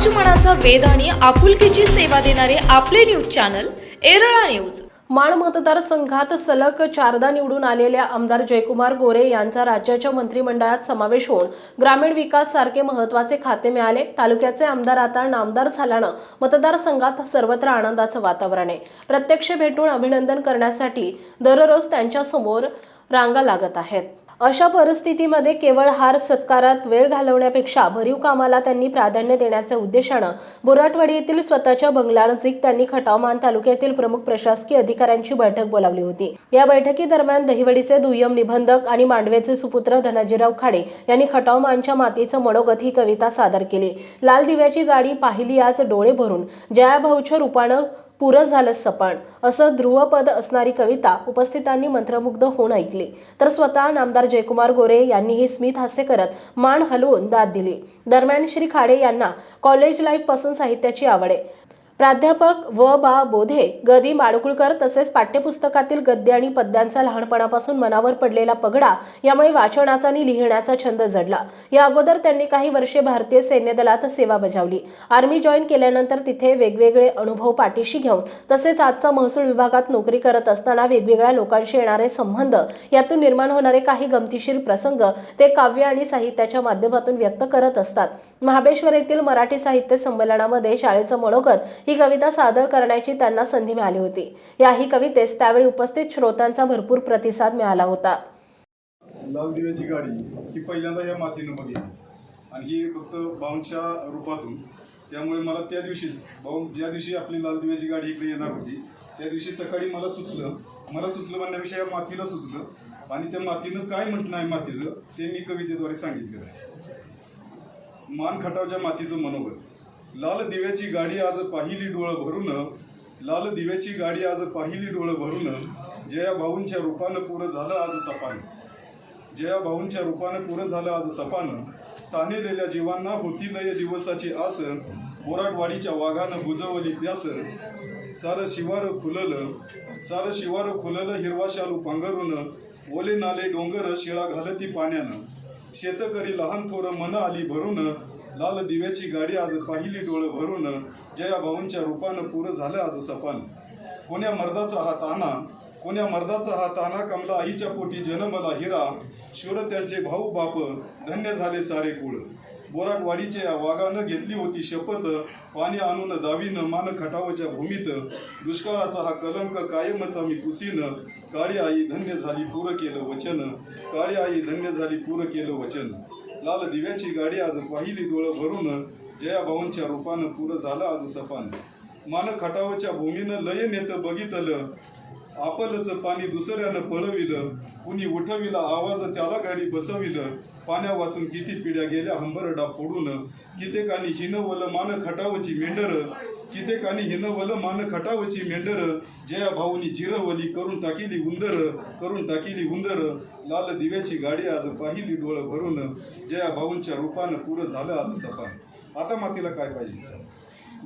समाज मनाचा वेध आणि आपुलकीची सेवा देणारे आपले news channel Yerala news. Maan मतदारसंघात सलग चारदा निवडून आलेल्या आमदार जयकुमार गोरे यांचा राज्याच्या मंत्रिमंडळात समावेश होऊन ग्रामीण विकास सारखे महत्त्वाचे खाते मिळाले. तालुक्याचे आमदार आता नामदार झाल्यानं मतदारसंघात सर्वत्र आनंदाचं वातावरण आहे. प्रत्यक्ष भेटून अभिनंदन करण्यासाठी दररोज त्यांच्यासमोर रांगा लागत आहेत. अशा परिस्थितीमध्ये केवळ हार सत्कारात वेळ घालवण्यापेक्षा भरीव कामाला त्यांनी प्राधान्य देण्याच्या उद्देशानं बोराटवाडी येथील स्वतःच्या बंगलानजीक त्यांनी खटावमान तालुक्यातील प्रमुख प्रशासकीय अधिकाऱ्यांची बैठक बोलावली होती. या बैठकीदरम्यान दहिवडीचे दुय्यम निबंधक आणि मांडवेचे सुपुत्र धनाजीराव खाडे यांनी खटावमानच्या मातीचं मनोगत ही कविता सादर केली. लाल दिव्याची गाडी पाहिली आज डोळे भरून. जयाभाऊच्या रूपानं पुरं झालं सपाण. असं ध्रुवपद असणारी कविता उपस्थितांनी मंत्रमुग्ध होऊन ऐकली. तर स्वतः नामदार जयकुमार गोरे यांनीही स्मित हास्य करत मान हलवून दाद दिली. दरम्यान श्री खाडे यांना कॉलेज लाईफपासून साहित्याची आवड आहे. प्राध्यापक व बा बोधे गदी माडगुळकर तसेच पाठ्यपुस्तकातील गद्य आणि पद्यांचा लहानपणापासून मनावर पडलेला पगडा यामुळे वाचनाचा आणि लिहिण्याचा छंद जडला. या अगोदर त्यांनी काही वर्षे भारतीय सैन्य दलात सेवा बजावली. आर्मी जॉईन केल्यानंतर तिथे वेगवेगळे अनुभव पाठीशी घेऊन तसेच आजचा महसूल विभागात नोकरी करत असताना वेगवेगळ्या लोकांशी येणारे संबंध यातून निर्माण होणारे काही गमतीशीर प्रसंग ते काव्य आणि साहित्याच्या माध्यमातून व्यक्त करत असतात. महाबळेश्वर येथील मराठी साहित्य संमेलनामध्ये शाळेचं मनोगत ही कविता सादर करण्याची त्यांना संधी मिळाली होती. याही कवितेस त्यावेळी उपस्थित श्रोत्यांचा भरपूर प्रतिसाद मिळाला होता. लाल दिव्याची गाडी ही पहिल्यांदा या मातीनं बघितली. आणि ही फक्त बाऊंच्या रूपातून. त्यामुळे मला त्या दिवशीच भाऊ ज्या दिवशी आपली लाल दिव्याची गाडी इकडे येणार होती त्या दिवशी सकाळी मला सुचलं मला सुचलं म्हणण्यापेक्षा या मातीला सुचलं. आणि त्या मातीनं काय म्हटणं आहे मातीचं ते मी कवितेद्वारे सांगितलेलं आहे. मान खटावच्या मातीचं मनोगत लाल दिव्याची गाडी आज पाहिली डोळं भरून. लाल दिव्याची गाडी आज पाहिली डोळं भरून. जया भाऊंच्या रूपानं पुरं झालं आज सपान. जया भाऊंच्या रूपानं पुरं झालं आज सपानं. तानेलेल्या जीवांना होती लय दिवसाची आस. बोराटवाडीच्या वाघानं बुजवली प्यास. सारं शिवार खुललं. सारं शिवार खुललं हिरवा शालू पांघरून. ओले नाले डोंगर शिळा घालती पाण्यानं. शेतकरी लहान थोरं मन आली भरून. लाल दिव्याची गाडी आज पाहिली डोळं भरून. जया भाऊंच्या रूपानं पुरं झालं आज सपान. कोण्या मर्दाचा हा ताना? कोण्या मर्दाचा हा ताना? कमला आईच्या पोटी जन्मला हिरा. शूर त्यांचे भाऊ बाप धन्य झाले सारे कुळ. बोराटवाडीच्या या वाघानं घेतली होती शपथ. पाणी आणून दावीनं मान खटावच्या भूमीत. दुष्काळाचा हा कलंक कायमच आम्ही पुसीन. काळी आई धन्य झाली पूर केलं वचन. काळी आई धन्य झाली पूर केलं वचन. लाल दिव्याची गाडी आज पाहिली डोळं भरून जया भाऊंच्या रूपानं पुरं झालं आज सपान. मान खटावच्या भूमीनं लय नेत बघितलं. आपलच पाणी दुसऱ्यानं पळविलं. कुणी उठविला आवाज त्याला घरी बसविलं. पाण्या वाचून किती पिढ्या गेल्या हंबरडा फोडून. कित्येकानी हिनवलं मान खटावची मेंढर. किते कानी हिनवल मान खटावची मेंढर जया भाऊनी जिरवली करून टाकिली उंदर करून टाकिली उंदर. लाल दिव्याची गाडी आज पाहिली डोळ भरून. जया भाऊंच्या रूपानं पुरं झालं आज सपान. आता मातीला काय पाहिजे?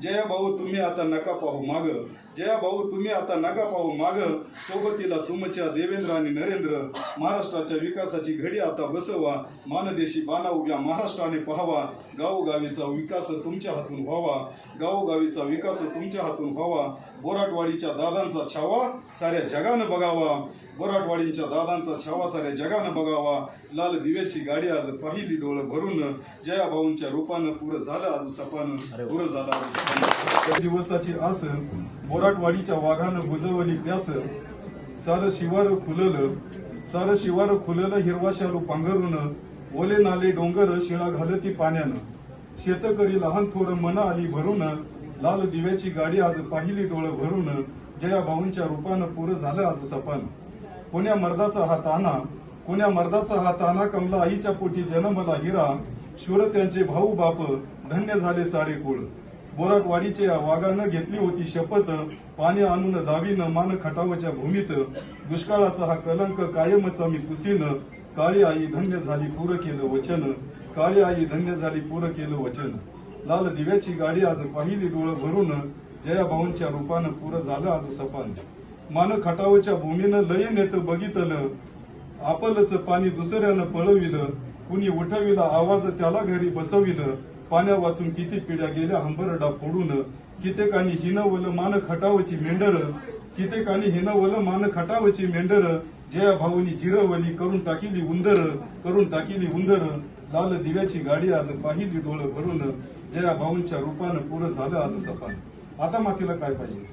जया भाऊ तुम्ही आता नका पाहू माग. जया भाऊ तुम्ही आता नका पाहू माग. सोबतीला तुमच्या देवेंद्र आणि नरेंद्र महाराष्ट्राच्या विकासाची घडी आता बसवा. मानदेशी बाणा उभ्या महाराष्ट्राने पाहावा. गावोगावीचा विकास तुमच्या हातून व्हावा. गावोगावीचा विकास तुमच्या हातून व्हावा. बोराटवाडीच्या दादांचा छावा साऱ्या जगानं बघावा. बोराटवाडीच्या दादांचा छावा साऱ्या जगानं बघावा. लाल दिव्याची गाडी आज पाहिली डोळं भरून. जया भाऊंच्या रूपानं पुरं झालं आज सपानं. पुरं झालं आज सपानं. दिवसाची आस बोराटवाडीच्या वाघानं बुजवली प्यास सारं शिवार खुललं सारं शिवार खुललं हिरवा शालू पांघरून ओले नाले डोंगर शिळा घालती पाण्यानं. शेतकरी लहान थोर मन आली भरून लाल दिव्याची गाडी आज पाहिली डोळं भरून जया भाऊंच्या रूपानं पुरं झालं आज सपान. कोण्या मर्दाचा हा ताना कोण्या मर्दाचा हा ताना कमला आईच्या पोटी जन्मला हिरा. शूर त्यांचे भाऊ बाप धन्य झाले सारे कुळ. बोराटवाडीच्या या वाघानं घेतली होती शपथ. पाणी आणून दावीनं मान खटावच्या भूमीत. दुष्काळाचा हा कलंक कायमच आम्ही पुसीन. काळी आई धन्य झाली पूर केलं वचन. काळी आई धन्य झाली पूर केलं वचन. लाल दिव्याची गाडी आज पाहिली डोळं भरून. जया भाऊंच्या रूपानं पुरं झालं आज सपान. मान खटावच्या भूमीनं लय नेत बघितलं. आपलच पाणी दुसऱ्यानं पळविलं. कुणी उठविला आवाज त्याला घरी बसविलं. पाण्या वाचून किती पिढ्या गेल्या हंबरडा फोडून. कित्येकानी हिनवल मान खटावची मेंढर. कित्येकानी हिनवल मान खटावची मेंढर. जया भाऊनी जिरवली करून टाकिली उंदर करून टाकिली उंदर. लाल दिव्याची गाडी आज पाहिली डोळ भरून. जया भाऊंच्या रूपानं पुरं झालं आज सपान. आता मातीला काय पाहिजे?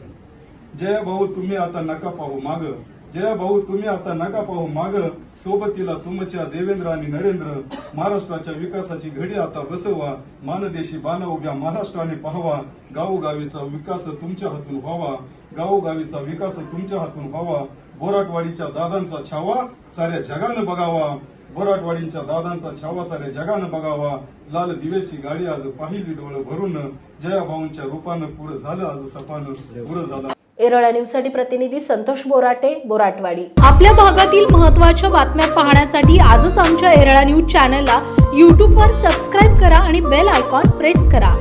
जया भाऊ तुम्ही आता नका पाहू माग. जया भाऊ तुम्ही आता नका पाहू माग. सोबतीला तुमच्या देवेंद्र आणि नरेंद्र महाराष्ट्राच्या विकासाची घडी आता बसवा. मानदेशी बाणा उभ्या महाराष्ट्राने पाहावा. गावोगावीचा विकास तुमच्या हातून व्हावा. गावोगावीचा विकास तुमच्या हातून व्हावा. बोराटवाडीच्या दादांचा छावा साऱ्या जगानं बघावा. बोराटवाडींच्या दादांचा छावा साऱ्या जगानं बघावा. लाल दिव्याची गाडी आज पाहिली डोळं भरून. जयाभाऊंच्या रूपानं पुरं झालं आज सपानं. पुरं झालं एरळा न्यूजसाठी प्रतिनिधी संतोष बोराटे बोराटवाडी. आपल्या भागातील महत्त्वाच्या बातम्या पाहण्यासाठी आजच आमच्या एरळा न्यूज चॅनलला यूट्यूबवर सबस्क्राईब करा आणि बेल आयकॉन प्रेस करा.